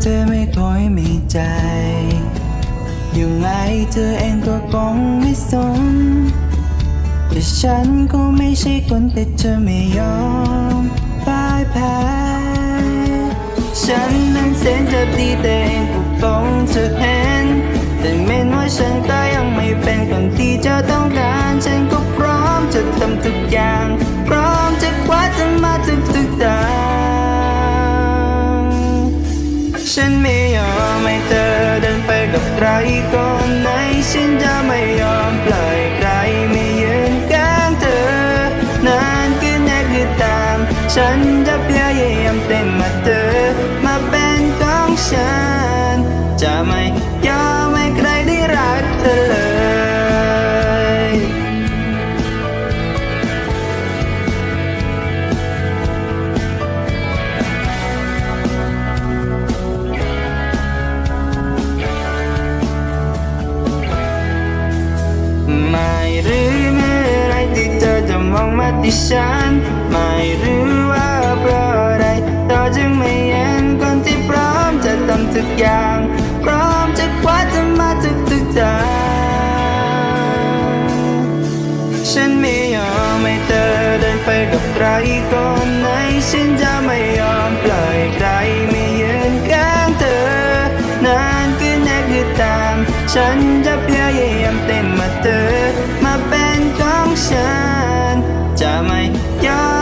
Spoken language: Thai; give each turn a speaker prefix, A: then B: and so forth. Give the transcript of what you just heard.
A: เธอไม่ค่อยมีใจ ยังไงเธอเองก็คงไม่สน แต่ฉันก็ไม่ใช่คนแต่เธอไม่ยอมพ่ายแพ้ฉันนั้นแสนจะดีแต่เองก็คงจะเห็นแต่เม่นว่าฉันก็ยังไม่เป็นคนที่เธอต้องการ ฉันไม่ยอมให้เธอเดินไปกับใครคนไหนฉันจะไม่ยอมปล่อยใครไม่ยืนข้างเธอนานคืนไหนคือตาม ฉันจะพยายามเต็มมาเธอมาเป็นของฉัน จะไม่ยอม มาที่ฉันไม่รู้ว่าเพราะอะไรเธอจึงไม่เห็นคนที่พร้อมจะทำทุกอย่าง พร้อมจะคว้าเธอมาทุกๆทางฉันไม่ยอมให้เธอเดินไปกับใครคนไหนฉันจะไม่ยอมปล่อยใครไม่ยืนข้างเธอนานคืนไหนคือตาม ฉันจะพยายามเต็มมาเธอมาเป็นของฉัน จะไม่ยอม